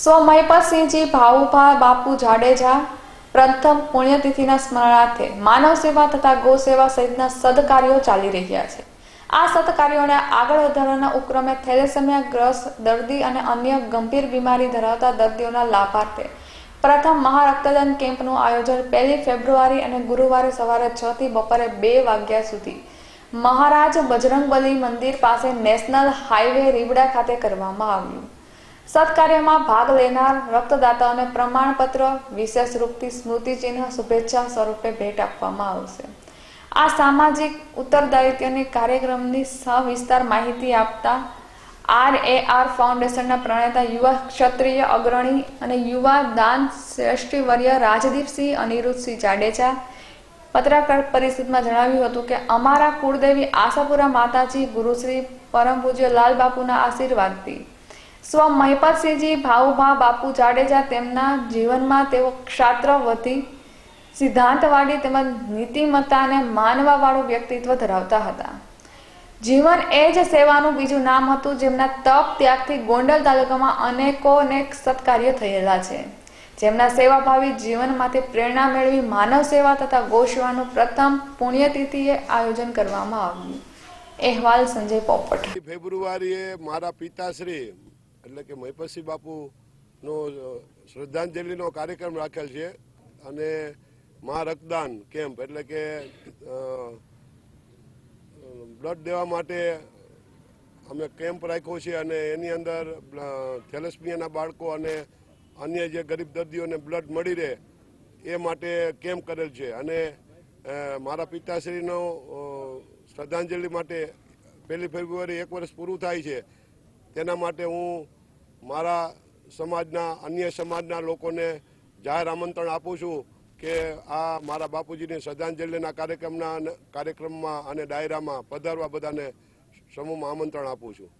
સ્વ મહિપતસિંહજી ભાવુભા બાપુ જાડેજા પ્રથમ પુણ્યતિથિના સ્મરણાર્થે માનવ સેવા તથા ગૌ સેવા સહિતના સદકાર્યો ચાલી રહ્યા છે. આ સદકાર્યોને આગળ વધારવાના ઉપક્રમે થેલેસેમિયા ગ્રસ્ત દર્દી અને અન્ય ગંભીર બીમારી ધરાવતા દર્દીઓના લાભાર્થે પ્રથમ મહારક્તદાન કેમ્પનું આયોજન પહેલી ફેબ્રુઆરી અને ગુરુવારે સવારે છ થી બપોરે બે વાગ્યા સુધી મહારાજ બજરંગબલી મંદિર પાસે નેશનલ હાઈવે રીબડા ખાતે કરવામાં આવ્યું. સત્કાર્યમાં ભાગ લેનાર રક્તદાતાઓને પ્રમાણપત્ર, વિશેષ રૂપથી સ્મૃતિચિહ્ન, શુભેચ્છા સ્વરૂપે ભેટ આપવામાં આવશે. આ સામાજિક ઉત્તરદાયિત્વની કાર્યક્રમની સવિસ્તાર માહિતી આપતા આર એ આર ફાઉન્ડેશનના પ્રણેતા યુવા ક્ષત્રિય અગ્રણી અને યુવા દાન શ્રેષ્ઠીવર્ય રાજદીપસિંહ અનિરુદ્ધસિંહ જાડેજા પત્રકાર પરિષદમાં જણાવ્યું હતું કે, અમારા કુળદેવી આશાપુરા માતાજી ગુરુશ્રી પરમ પૂજ્ય લાલ આશીર્વાદથી સ્વ મહિપતસિંહજી ભાવુભા બાપુ જાડેજા તેમના જીવનમાં તેઓ ક્ષાત્રવતી સિદ્ધાંતવાદી તેમજ નીતિમત્તા અને માનવાવાળું વ્યક્તિત્વ ધરાવતા હતા. જીવન એ જ સેવાનું બીજું નામ હતું જેમના તપ ત્યાગથી ગોંડલ તાલુકામાં અનેકો અનેક સત્કાર્યો થયેલા છે. જેમના સેવાભાવી જીવનમાંથી પ્રેરણા મેળવી માનવ સેવા તથા ગૌસેવાનું પ્રથમ પુણ્યતિથિએ આયોજન કરવામાં આવ્યું. અહેવાલ સંજય પોપટ. ફેબ્રુઆરીએ મારા પિતાશ્રી એટલે કે મહિપતસિંહ બાપુનો શ્રદ્ધાંજલિનો કાર્યક્રમ રાખેલ છે અને મા રક્તદાન કેમ્પ એટલે કે બ્લડ દેવા માટે અમે કેમ્પ રાખ્યો છે અને એની અંદર થેલેસમિયાના બાળકો અને અન્ય જે ગરીબ દર્દીઓને બ્લડ મળી રહે એ માટે કેમ્પ કરેલ છે. અને મારા પિતાશ્રીનો શ્રદ્ધાંજલિ માટે પહેલી ફેબ્રુઆરી એક વર્ષ પૂરું થાય છે. તેના માટે હું મારા સમાજના, અન્ય સમાજના લોકોને જાહેર આમંત્રણ આપું છું કે આ મારા બાપુજીની શ્રદ્ધાંજલિના કાર્યક્રમના કાર્યક્રમમાં અને ડાયરામાં પધારવા બધાને સમૂહમાં આમંત્રણ આપું છું.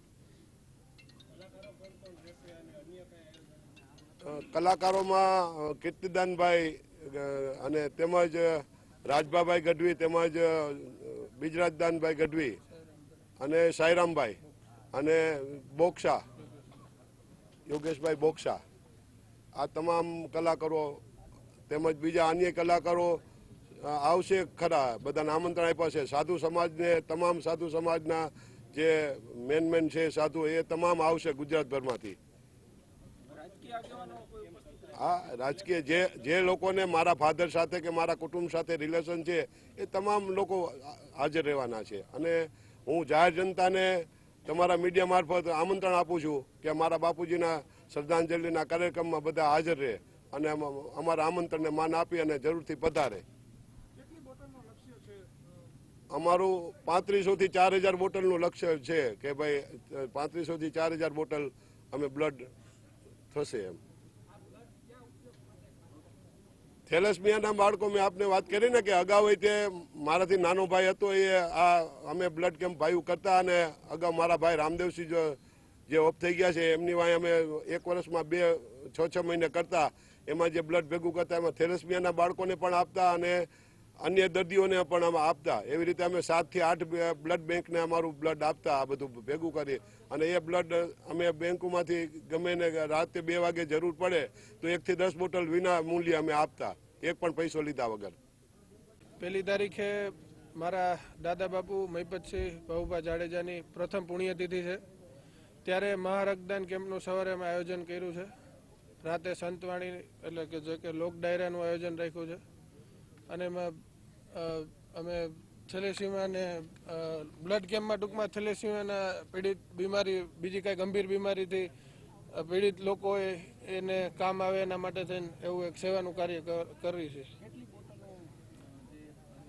કલાકારોમાં કીર્તિદાનભાઈ અને તેમજ રાજભાભાઈ ગઢવી, તેમજ બીજરાજદાનભાઈ ગઢવી અને સાયરામભાઈ અને બોક્ષા યોગેશભાઈ બોક્ષા આ તમામ કલાકારો, તેમજ બીજા અન્ય કલાકારો આવશે ખરા, બધાને આમંત્રણ આપ્યા છે. સાધુ સમાજને, તમામ સાધુ સમાજના જે મેન મેન છે, સાધુ, એ તમામ આવશે ગુજરાતભરમાંથી. હા, રાજકીય જે જે લોકોને મારા ફાધર સાથે કે મારા કુટુંબ સાથે રિલેશન છે, એ તમામ લોકો હાજર રહેવાના છે. અને હું જાહેર જનતાને તમારા મીડિયા મારફત આમંત્રણ આપું છું કે મારા બાપુજીના શ્રદ્ધાંજલિના કાર્યક્રમમાં બધા હાજર રહે અને અમારા આમંત્રણને માન આપી અને જરૂરથી પધારે. અમારું પાંત્રીસો થી ચાર હજાર બોટલનું લક્ષ્ય છે કે ભાઈ પાંત્રીસો થી ચાર હજાર બોટલ અમે બ્લડ થશે એમ. થેલેસમિયાના બાળકો, મેં આપને વાત કરી ને કે અગાઉ તે મારાથી નાનો ભાઈ હતો, એ આ અમે બ્લડ કેમ્પ ભાઈ કરતા અને અગાઉ મારા ભાઈ રામદેવસિંહ જે ઓફ થઈ ગયા છે, એમની વાંહે અમે એક વર્ષમાં બે, છ છ મહિને કરતા. એમાં જે બ્લડ ભેગું કરતા, એમાં થેલેસમિયાના બાળકોને પણ આપતા અને અન્ય દર્દીઓને પણ અમે આપતા. એવી રીતે અમે સાતથી આઠ બ્લડ બેંકને અમારું બ્લડ આપતા, આ બધું ભેગું કરી. અને એ બ્લડ અમે બેંકોમાંથી ગમે ને રાતે બે વાગે જરૂર પડે, તો એકથી દસ બોટલ વિના મૂલ્ય અમે આપતા. એક પણ પૈસો લીધા વગર. પહેલી તારીખે મારા દાદા બાપુ મહિપતસિંહ ભાઉભા જાડેજાની પ્રથમ પુણ્યતિથિ છે. ત્યારે મહારક્તદાન કેમ્પનું સવારે અમે આયોજન કર્યું છે. રાતે સંતવાણી, એટલે કે જે કે લોક ડાયરાનું આયોજન રાખ્યું છે. અને એમાં અમે થેલેસીમાને બ્લડ કેમ્પમાં ટૂંકમાં થેલેસીમાના પીડિત બીમારી, બીજી કાંઈ ગંભીર બીમારીથી પીડિત લોકોએ એને કામ આવે એના માટે થઈને એવું એક સેવાનું કાર્ય કર- છે.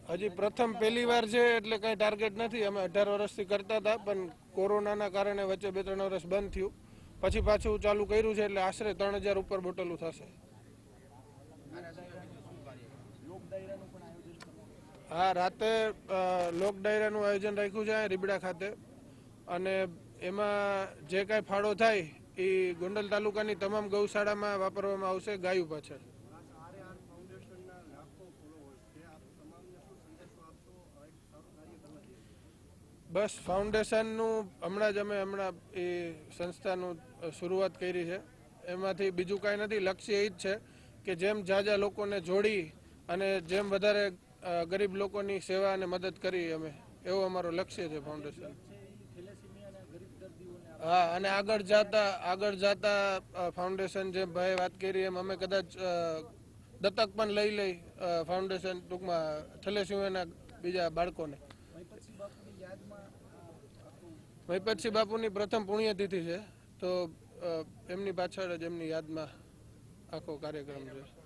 હજી પ્રથમ પહેલી વાર છે એટલે કઈ ટાર્ગેટ નથી. અમે અઢાર વર્ષથી કરતા હતા, પણ કોરોનાના કારણે વચ્ચે બે ત્રણ વર્ષ બંધ થયું. પછી પાછું ચાલુ કર્યું છે એટલે આશરે ત્રણ હજાર ઉપર બોટલું થશે. હા, રાતે લોક ડાયરાનું આયોજન રાખ્યું છે, રીબડા ખાતે. અને એમાં જે કાંઈ ફાળો થાય, એ ગોંડલ તાલુકાની તમામ ગૌશાળામાં વાપરવામાં આવશે, ગાયું પાછળ. બસ, ફાઉન્ડેશનનું, હમણાં જ અમે હમણાં એ સંસ્થાનું શરૂઆત કરી છે. એમાંથી બીજું કાંઈ નથી, લક્ષ્ય એ જ છે કે જેમ જાજા લોકોને જોડી અને જેમ વધારે ગરીબ લોકોની સેવા અને મદદ કરી અમે. એવો અમારો લક્ષ્ય છે ફાઉન્ડેશન હા, અને આગળ જતા આગળ જતા ફાઉન્ડેશન જે ભાઈ વાત કરી એમ અમે કદાચ દત્તક પણ લઈ લઈ ફાઉન્ડેશન ટૂંકમાં થેલેસીમિયાના બીજા બાળકોને. મહિપતસિંહ બાપુની પ્રથમ પુણ્યતિથિ છે. તો એમની પાછળ જ એમની યાદમાં આખો કાર્યક્રમ છે.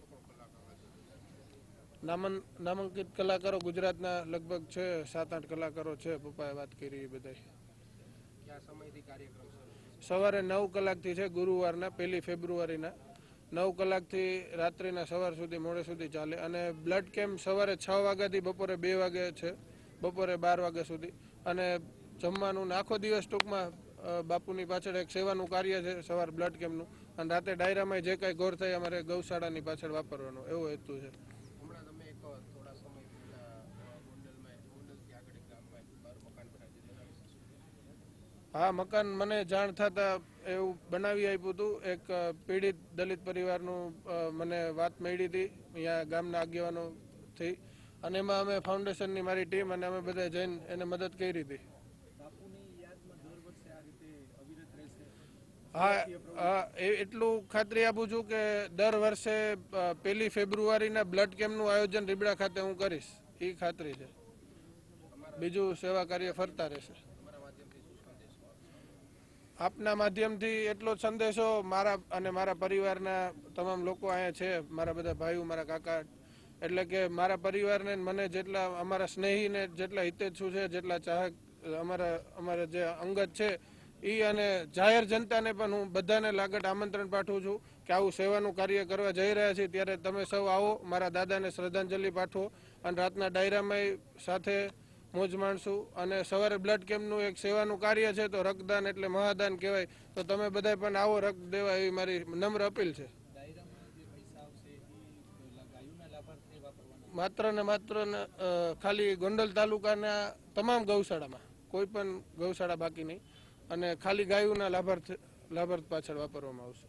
નામન નામાંકિત કલાકારો ગુજરાતના લગભગ છે સાત આઠ કલાકારો છે પપ્પાએ વાત કરી બધા સવારે નવ કલાકથી છે ગુરુવારના પહેલી ફેબ્રુઆરીના. નવ કલાકથી રાત્રિના સવાર સુધી મોડે સુધી ચાલે. અને બ્લડ કેમ્પ સવારે છ વાગ્યાથી બપોરે બે વાગે છે બપોરે બાર વાગ્યા સુધી. અને જમવાનું આખો દિવસ ટૂંકમાં બાપુની પાછળ એક સેવાનું કાર્ય છે સવાર બ્લડ કેમ્પનું. અને રાતે ડાયરામાં જે કાંઈ ગોર થાય અમારે ગૌશાળાની પાછળ વાપરવાનો. એવો હેતુ છે હમણાં તમે એક થોડા સમય પહેલા અ, ગોંડલમાં ગોંડલથી આગળ એક ગામમાં એક બાર મકાન બનાવ્યું છે તેના વિશે શું કહેશો? હા, મકાન મને જાણ થતા એવું બનાવી આપ્યું હતું. એક પીડિત દલિત પરિવારનું મને વાત મળી હતી, અહીંયા ગામના આગેવાનો થઈ અને એમાં અમે ફાઉન્ડેશનની મારી ટીમ અને અમે બધા જઈને એને મદદ કરી હતી. હા એટલું ખાતરી આપું છું કે દર વર્ષે પેલી ફેબ્રુઆરીના બ્લડ કેમ્પનું આયોજન રીબડા ખાતે હું કરીશ. એ ખાતરી છે. બીજું સેવા કાર્ય ફરતા રહેશે. આપના માધ્યમથી એટલો સંદેશો મારા અને મારા પરિવારના તમામ લોકો અહીંયા છે, મારા બધા ભાઈઓ, મારા કાકા. એટલે કે મારા પરિવારને મને જેટલા અમારા સ્નેહીને જેટલા હિતેચ્છુ છે, જેટલા ચાહક, અમારા અમારા જે અંગત છે એ અને જાહેર જનતાને પણ હું બધાને લાગત આમંત્રણ પાઠવું છું કે આવું સેવાનું કાર્ય કરવા જઈ રહ્યા છીએ. ત્યારે તમે સૌ આવો, મારા દાદાને શ્રદ્ધાંજલિ પાઠવો અને રાતના ડાયરામાં સાથે મોજ માણશું અને સવારે બ્લડ કેમ્પનું એક સેવાનું કાર્ય છે તો રક્તદાન એટલે મહાદાન કહેવાય. તો તમે બધા પણ આવો રક્ત દેવા એવી મારી નમ્ર અપીલ છે. માત્ર ને માત્ર ખાલી ગોંડલ તાલુકાના તમામ ગૌશાળામાં, કોઈ પણ ગૌશાળા બાકી નહીં. અને ખાલી ગાયોના લાભાર્થ લાભાર્થ પાછળ વાપરવામાં આવશે.